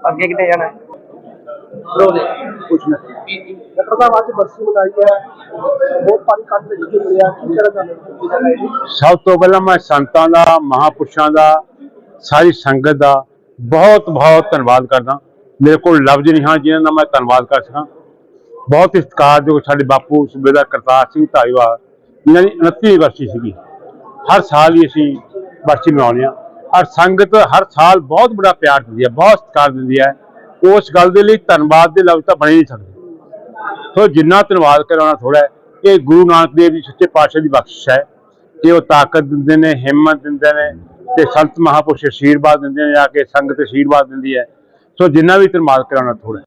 ਅੱਗੇ ਕਿਤੇ ਜਾਣਾ ਕੁਛ ਨਹੀਂ। ਡਾਕਟਰ ਸਾਹਿਬ ਅੱਜ ਬਰਸੀ ਮਨਾਈ ਹੈ। ਬਹੁਤ ਪਾਣੀ ਕੱਟ ਲੱਗੀ ਹੋਈ ਹੈ ਕੀ ਚਾਹੁੰਦੇ ਹੋ? ਸਭ ਤੋਂ ਪਹਿਲਾਂ ਮੈਂ ਸੰਤਾਂ ਦਾ ਮਹਾਪੁਰਸ਼ਾਂ ਦਾ ਸਾਰੀ ਸੰਗਤ ਦਾ ਬਹੁਤ ਬਹੁਤ ਧੰਨਵਾਦ ਕਰਦਾ। ਮੇਰੇ ਕੋਲ ਲਫ਼ਜ਼ ਨਹੀਂ ਹਨ ਜਿਨ੍ਹਾਂ ਦਾ ਮੈਂ ਧੰਨਵਾਦ ਕਰ ਸਕਾਂ। ਬਹੁਤ ਹੀ ਸਤਿਕਾਰਯੋਗ ਸਾਡੇ ਬਾਪੂ ਸੂਬੇਦਾਰ ਕਰਤਾਰ ਸਿੰਘ ਧਾਰੀਵਾਲ ਇਹਨਾਂ ਦੀ 29ਵੀਂ ਵਰਸੀ ਸੀਗੀ। ਹਰ ਸਾਲ ਹੀ ਅਸੀਂ ਵਰਸੀ ਮਨਾਉਂਦੇ ਹਾਂ। ਔਰ ਸੰਗਤ ਹਰ ਸਾਲ ਬਹੁਤ ਬੜਾ ਪਿਆਰ ਦਿੰਦੀ ਹੈ, ਬਹੁਤ ਸਤਿਕਾਰ ਦਿੰਦੀ ਹੈ। ਉਸ ਗੱਲ ਦੇ ਲਈ ਧੰਨਵਾਦ ਦੇ ਲਫ਼ਜ਼ ਤਾਂ ਬਣੇ ਨਹੀਂ ਸਕਦੇ। ਸੋ ਜਿੰਨਾ ਧੰਨਵਾਦ ਕਰਾਉਣਾ ਥੋੜਾ ਹੈ ਇਹ ਗੁਰੂ ਨਾਨਕ ਦੇਵ ਜੀ ਸੱਚੇ ਪਾਤਸ਼ਾਹ ਦੀ ਬਖਸ਼ਿਸ਼ ਹੈ ਕਿ ਉਹ ਤਾਕਤ ਦਿੰਦੇ ਨੇ, ਹਿੰਮਤ ਦਿੰਦੇ ਨੇ ਤੇ ਸੰਤ ਮਹਾਪੁਰਸ਼ ਅਸ਼ੀਰਵਾਦ ਦਿੰਦੇ ਨੇ, ਜਾ ਕੇ ਸੰਗਤ ਅਸ਼ੀਰਵਾਦ ਦਿੰਦੀ ਹੈ। ਸੋ ਜਿੰਨਾ ਵੀ ਧੰਨਵਾਦ ਕਰਾਉਣਾ ਥੋੜਾ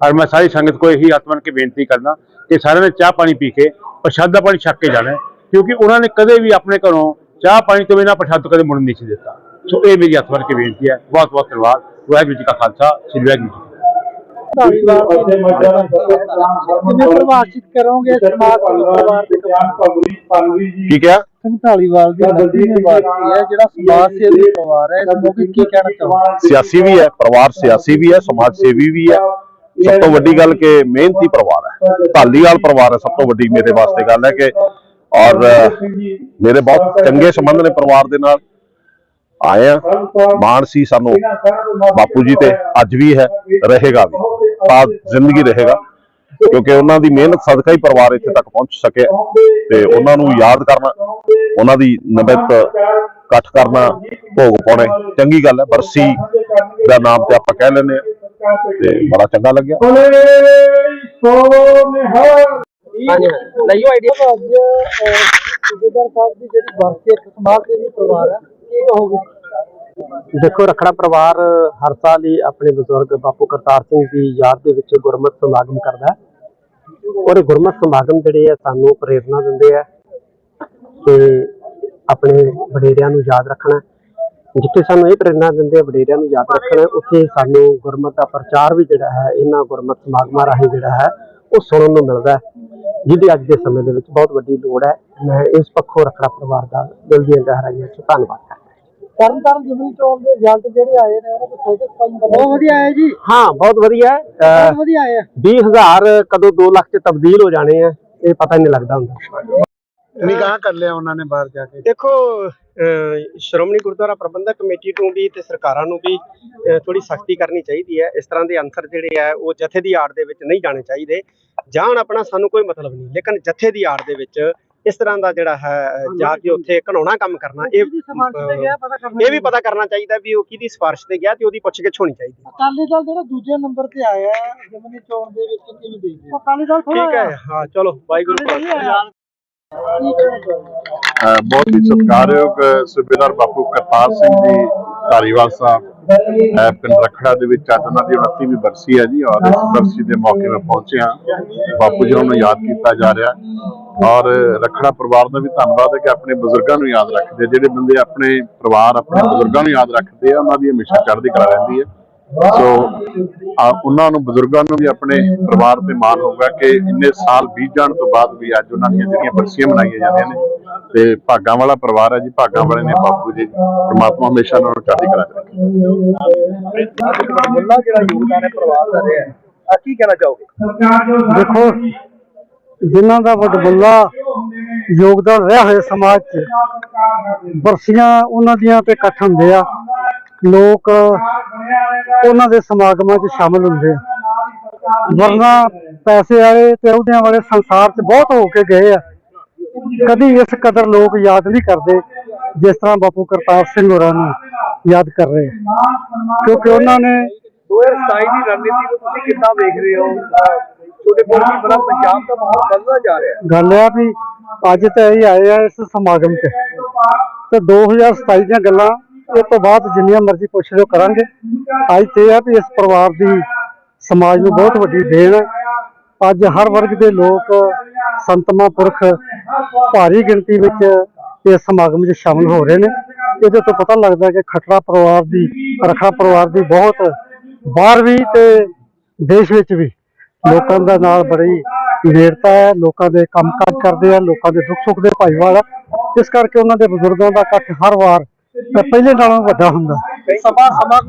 ਔਰ ਮੈਂ ਸਾਰੀ ਸੰਗਤ ਕੋ ਇਹੀ ਆਤਮਨ ਕੇ ਬੇਨਤੀ ਕਰਦਾ ਕਿ ਸਾਰਿਆਂ ਨੇ ਚਾਹ ਪਾਣੀ ਪੀ ਕੇ ਪ੍ਰਸ਼ਾਦਾ ਪਾਣੀ ਛੱਕ ਕੇ ਜਾਣਾ ਕਿਉਂਕਿ ਉਹਨਾਂ ਨੇ ਕਦੇ ਵੀ ਆਪਣੇ ਘਰੋਂ ਚਾਹ ਪਾਣੀ ਤੋਂ ਬਿਨਾਂ ਪ੍ਰਸ਼ਾਦ ਕਦੇ ਮੁੜਨ ਨਹੀਂ ਸੀ ਦਿੱਤਾ। ਸੋ ਇਹ ਮੇਰੀ ਆਤਮਨ ਕੇ ਬੇਨਤੀ ਹੈ। ਬਹੁਤ ਬਹੁਤ ਧੰਨਵਾਦ। ਵਾਹਿਗੁਰੂ ਜੀ ਕਾ ਖਾਲਸਾ ਸ੍ਰੀ ਵਾਹਿਗੁਰੂ ਜੀ ਕੀ ਫਤਿਹ। ਕਿਵੇਂ ਪ੍ਰਭਾਸ਼ਿਤ ਕਰੋਗੇ? ਸਮਾਜ ਪਰਿਵਾਰ ਦੇ ਕੀ ਕਿਹਾ? ਸਿੰਘ ਢਾਲੀਵਾਲ ਦੀ ਨਦੀਨੇ ਵਾਸੀ ਹੈ? ਜਿਹੜਾ ਸਮਾਜ ਸੇਵੀ ਪਰਿਵਾਰ ਹੈ ਇਸ ਮੌਕੇ ਕੀ ਕਹਿਣਾ ਚਾਹੁੰਦੇ ਸਿਆਸੀ ਵੀ ਹੈ ਪਰਿਵਾਰ ਸਿਆਸੀ ਵੀ ਹੈ ਸਮਾਜ ਸੇਵੀ ਵੀ ਹੈ। ਸਭ ਤੋਂ ਵੱਡੀ ਗੱਲ ਕਿ ਮਿਹਨਤੀ ਪਰਿਵਾਰ ਹੈ। ਢਾਲੀਵਾਲ ਪਰਿਵਾਰ ਹੈ ਸਭ ਤੋਂ ਵੱਡੀ ਮੇਰੇ ਵਾਸਤੇ ਗੱਲ ਹੈ ਕਿ ਔਰ ਮੇਰੇ ਬਹੁਤ ਚੰਗੇ ਸੰਬੰਧ ਨੇ ਪਰਿਵਾਰ ਦੇ ਨਾਲ। ਆਏ ਆ। ਮਾਣ ਸੀ ਸਾਨੂੰ ਬਾਪੂ ਜੀ ਤੇ ਅੱਜ ਵੀ ਹੈ ਰਹੇਗਾ ਵੀ। ਤਾਂ ਜ਼ਿੰਦਗੀ ਰਹੇਗਾ। ਕਿਉਂਕਿ ਉਹਨਾਂ ਦੀ ਮਿਹਨਤ ਸਦਕਾ ਹੀ ਪਰਿਵਾਰ ਇੱਥੇ ਤੱਕ ਪਹੁੰਚ ਸਕਿਆ ਤੇ ਉਹਨਾਂ ਨੂੰ ਯਾਦ ਕਰਨਾ ਉਹਨਾਂ ਦੀ ਨਿਮਿਤ ਇਕੱਠ ਕਰਨਾ ਭੋਗ ਪਾਉਣੇ। ਚੰਗੀ ਗੱਲ ਹੈ ਬਰਸੀ ਦਾ ਨਾਮ ਤੇ ਆਪਾਂ ਕਹਿ ਲੈਂਦੇ ਆ ਤੇ ਬੜਾ ਚੰਗਾ ਲੱਗਿਆ। ਹਾਂਜੀ ਲਈਓ ਆਈਡੀਆ ਅੱਜ ਸੂਬੇਦਾਰ ਸਾਹਿਬ ਦੀ ਜਿਹੜੀ ਬਰਸੀ ਇੱਕ ਸਮਾਜ ਸੇਵੀ ਪਰਿਵਾਰ ਹੈ। ਕੀ ਕਹੋਗੇ ਦੇਖੋ, ਰਖੜਾ ਪਰਿਵਾਰ ਹਰ ਸਾਲ ਹੀ ਆਪਣੇ ਬਜ਼ੁਰਗ ਬਾਪੂ ਕਰਤਾਰ ਸਿੰਘ ਦੀ ਯਾਦ ਦੇ ਵਿੱਚ ਗੁਰਮਤਿ ਸਮਾਗਮ ਕਰਦਾ ਹੈ। ਔਰ ਇਹ ਗੁਰਮਤਿ ਸਮਾਗਮ ਜਿਹੜੇ ਆ, ਸਾਨੂੰ ਪ੍ਰੇਰਣਾ ਦਿੰਦੇ ਆ ਕਿ ਆਪਣੇ ਵਡੇਰਿਆਂ ਨੂੰ ਯਾਦ ਰੱਖਣਾ ਜਿੱਥੇ ਸਾਨੂੰ ਇਹ ਪ੍ਰੇਰਣਾ ਦਿੰਦੇ ਆ, ਵਡੇਰਿਆਂ ਨੂੰ ਯਾਦ ਰੱਖਣਾ ਉੱਥੇ ਸਾਨੂੰ ਗੁਰਮਤ ਦਾ ਪ੍ਰਚਾਰ ਵੀ ਜਿਹੜਾ ਹੈ, ਇਹਨਾਂ ਗੁਰਮਤਿ ਸਮਾਗਮਾਂ ਰਾਹੀਂ ਜਿਹੜਾ ਹੈ, ਉਹ ਸੁਣਨ ਨੂੰ ਮਿਲਦਾ ਹੈ, ਜਿਹਦੀ ਅੱਜ ਦੇ ਸਮੇਂ ਦੇ ਵਿੱਚ ਬਹੁਤ ਵੱਡੀ ਲੋੜ ਹੈ। ਮੈਂ ਇਸ ਪੱਖੋਂ ਰਖੜਾ ਪਰਿਵਾਰ ਦਾ ਦਿਲ ਦੀਆਂ ਗਹਿਰਾਈਆਂ 'ਚ ਧੰਨਵਾਦ ਕਰਦਾ ਤਰਨ ਤਾਰਨ ਜ਼ਿਮਨੀ ਚੋਣ ਦੇ ਰਿਜ਼ਲਟ ਜਿਹੜੇ ਆਏ ਨੇ ਉਹਨਾਂ ਦੇ ਸਹਿਤ ਸਫ਼ਾਈ ਬਹੁਤ ਵਧੀਆ ਆਏ ਜੀ। ਹਾਂ ਬਹੁਤ ਵਧੀਆ ਹੈ। ਅਹ ਬਹੁਤ ਵਧੀਆ ਆਏ ਆ 20000 ਕਦੋਂ 2 ਲੱਖ ਚ ਤਬਦੀਲ ਹੋ ਜਾਣੇ ਆ ਇਹ ਪਤਾ ਹੀ ਨਹੀਂ ਲੱਗਦਾ ਹੁੰਦਾ। ਨਿਗਾਹ ਕਰ ਲਿਆ ਉਹਨਾਂ ਨੇ ਬਾਹਰ ਜਾ ਕੇ? ਦੇਖੋ ਸ਼੍ਰੋਮਣੀ ਗੁਰਦੁਆਰਾ ਪ੍ਰਬੰਧਕ ਕਮੇਟੀ ਨੂੰ ਵੀ ਤੇ ਸਰਕਾਰਾਂ ਨੂੰ ਵੀ ਥੋੜੀ ਸਖਤੀ ਕਰਨੀ ਚਾਹੀਦੀ ਹੈ। ਇਸ ਤਰ੍ਹਾਂ ਦੇ ਅੰਸਰ ਜਿਹੜੇ ਆ ਉਹ ਜਥੇ ਦੀ ਆੜ ਦੇ ਵਿੱਚ ਨਹੀਂ ਜਾਣੇ ਚਾਹੀਦੇ। ਜਾਣ ਆਪਣਾ ਸਾਨੂੰ ਕੋਈ ਮਤਲਬ ਨਹੀਂ। ਲੇਕਿਨ ਜਥੇ ਦੀ ਆੜ ਦੇ ਵਿੱਚ ਇਸ ਤਰ੍ਹਾਂ ਦਾ ਜਿਹੜਾ ਹੈ ਜਾ ਕੇ ਉੱਥੇ ਘਣਾਉਣਾ ਕੰਮ ਕਰਨਾ ਇਹ ਤੇ ਇਹ ਵੀ ਪਤਾ ਕਰਨਾ ਚਾਹੀਦਾ ਵੀ ਉਹ ਕਿਹਦੀ ਸਿਫਾਰਿਸ਼ ਤੇ ਗਿਆ ਤੇ ਉਹਦੀ ਪੁੱਛਗਿੱਛ ਹੋਣੀ ਚਾਹੀਦੀ। ਅਕਾਲੀ ਦਲ ਜਿਹੜਾ ਦੂਜੇ ਨੰਬਰ ਤੇ ਆਇਆ ਜ਼ਿਮਨੀ ਚੋਣ ਦੇ ਵਿੱਚ ਕਿਵੇਂ ਦੇਖਦੇ ਅਕਾਲੀ ਦਲ ਥੋੜਾ ਠੀਕ ਹੈ ਹਾਂ ਚਲੋ ਵਾਹਿਗੁਰੂ ਬਹੁਤ ਹੀ ਸਤਿਕਾਰਯੋਗ ਸੂਬੇਦਾਰ ਬਾਪੂ ਕਰਤਾਰ ਸਿੰਘ ਜੀ ਧਾਰੀਵਾਲ ਸਾਹਿਬ ਪਿੰਡ ਰਖੜਾ ਦੇ ਵਿੱਚ ਅੱਜ ਉਹਨਾਂ ਦੀ 29ਵੀਂ ਬਰਸੀ ਹੈ ਜੀ ਔਰ ਇਸ ਬਰਸੀ ਦੇ ਮੌਕੇ ਮੈਂ ਪਹੁੰਚਿਆ ਬਾਪੂ ਜੀ ਨੂੰ ਯਾਦ ਕੀਤਾ ਜਾ ਰਿਹਾ। ਔਰ ਰਖੜਾ ਪਰਿਵਾਰ ਦਾ ਵੀ ਧੰਨਵਾਦ ਹੈ ਕਿ ਆਪਣੇ ਬਜ਼ੁਰਗਾਂ ਨੂੰ ਯਾਦ ਰੱਖਦੇ। ਜਿਹੜੇ ਬੰਦੇ ਆਪਣੇ ਪਰਿਵਾਰ ਆਪਣੇ ਬਜ਼ੁਰਗਾਂ ਨੂੰ ਯਾਦ ਰੱਖਦੇ ਆ ਉਹਨਾਂ ਦੀ ਹਮੇਸ਼ਾ ਚੜ੍ਹਦੀ ਕਲਾ ਰਹਿੰਦੀ ਹੈ। ਸੋ ਆ ਉਹਨਾਂ ਨੂੰ ਬਜ਼ੁਰਗਾਂ ਨੂੰ ਵੀ ਆਪਣੇ ਪਰਿਵਾਰ ਤੇ ਮਾਣ ਹੋਊਗਾ ਕਿ ਇੰਨੇ ਸਾਲ ਬੀਤ ਜਾਣ ਤੋਂ ਬਾਅਦ ਵੀ ਅੱਜ ਉਹਨਾਂ ਦੀਆਂ ਜਿਹੜੀਆਂ ਬਰਸੀਆਂ ਮਨਾਈਆਂ ਜਾਂਦੀਆਂ ਨੇ ਤੇ ਭਾਗਾਂ ਵਾਲਾ ਪਰਿਵਾਰ ਹੈ ਜੀ ਭਾਗਾਂ ਵਾਲੇ ਨੇ ਬਾਪੂ ਜੀ ਪ੍ਰਮਾਤਮਾ ਹਮੇਸ਼ਾ ਉਹਨਾਂ ਨੂੰ ਚੜ੍ਹਦੀ ਕਲਾ ਚ ਰੱਖੇ। ਮੁੱਲਾ ਜਿਹੜਾ ਯੋਗਦਾਨ ਹੈ ਪਰਿਵਾਰ ਦਾ ਰਿਹਾ ਆ ਕੀ ਕਹਿਣਾ ਚਾਹੋਗੇ? ਦੇਖੋ ਜਿਨ੍ਹਾਂ ਦਾ ਵਡਮੁੱਲਾ ਯੋਗਦਾਨ ਰਿਹਾ ਹੈ ਸਮਾਜ 'ਚ, ਬਰਸੀਆਂ ਉਹਨਾਂ ਦੀਆਂ ਤੇ ਇਕੱਠ ਹੁੰਦੇ ਆ, ਲੋਕ ਉਹਨਾਂ ਦੇ ਸਮਾਗਮਾਂ 'ਚ ਸ਼ਾਮਲ ਹੁੰਦੇ ਆ। ਵਰਨਾ ਪੈਸੇ ਵਾਲੇ ਤੇ ਅਹੁਦਿਆਂ ਵਾਲੇ ਸੰਸਾਰ 'ਚ ਬਹੁਤ ਹੋ ਕੇ ਗਏ ਆ। ਕਦੀ ਇਸ ਕਦਰ ਲੋਕ ਯਾਦ ਨਹੀਂ ਕਰਦੇ, ਜਿਸ ਤਰ੍ਹਾਂ ਬਾਪੂ ਕਰਤਾਰ ਸਿੰਘ ਹੋਰਾਂ ਨੂੰ ਯਾਦ ਕਰ ਰਹੇ ਕਿਉਂਕਿ ਉਹਨਾਂ ਨੇ 2027 ਦੀ ਰਣਨੀਤੀ ਨੂੰ ਤੁਸੀਂ ਕਿੱਦਾਂ ਵੇਖ ਰਹੇ ਹੋ? ਤੁਹਾਡੇ ਕੋਲ ਕੀ ਬੜਾ ਪੰਜਾਬ ਦਾ ਮਾਹੌਲ ਬਦਲਦਾ ਜਾ ਰਿਹਾ ਹੈ? ਗੱਲ ਆ ਵੀ ਅੱਜ ਤਾਂ ਇਹ ਆਏ ਆ ਇਸ ਸਮਾਗਮ 'ਚ ਤੇ 2027 ਦੀਆਂ ਗੱਲਾਂ, ਇਹ ਤੋਂ ਬਾਅਦ ਜਿੰਨੀਆਂ ਮਰਜ਼ੀ ਪੁੱਛ ਲਿਓ ਕਰਾਂਗੇ। ਅੱਜ ਤੇ ਇਹ ਆ ਵੀ ਇਸ ਪਰਿਵਾਰ ਦੀ, ਸਮਾਜ ਨੂੰ ਬਹੁਤ ਵੱਡੀ ਦੇਣ ਹੈ। ਅੱਜ ਹਰ ਵਰਗ ਦੇ ਲੋਕ ਸੰਤਮਾ ਪੁਰਖ ਭਾਰੀ ਗਿਣਤੀ ਵਿੱਚ ਇਸ ਸਮਾਗਮ 'ਚ ਸ਼ਾਮਲ ਹੋ ਰਹੇ ਨੇ। ਇਹਦੇ ਤੋਂ ਪਤਾ ਲੱਗਦਾ ਕਿ ਖਟਰਾ ਪਰਿਵਾਰ ਦੀ, ਰਖੜਾ ਪਰਿਵਾਰ ਦੀ ਬਹੁਤ ਬਾਹਰ ਵੀ ਤੇ ਦੇਸ਼ ਵਿੱਚ ਵੀ ਲੋਕਾਂ ਦਾ ਨਾਲ ਬੜੀ ਨੇੜਤਾ ਹੈ, ਲੋਕਾਂ ਦੇ ਕੰਮਕਾਜ ਕਰਦੇ ਆ, ਲੋਕਾਂ ਦੇ ਦੁੱਖ ਸੁੱਖ ਦੇ ਭਾਈਵਾਲ ਆ। ਇਸ ਕਰਕੇ ਉਹਨਾਂ ਦੇ ਬਜ਼ੁਰਗਾਂ ਦਾ ਇਕੱਠ ਹਰ ਵਾਰ ਪਹਿਲੇ ਨਾਲੋਂ ਵੱਡਾ ਹੁੰਦਾ। ਸਮਾਂ ਸਮਾਂ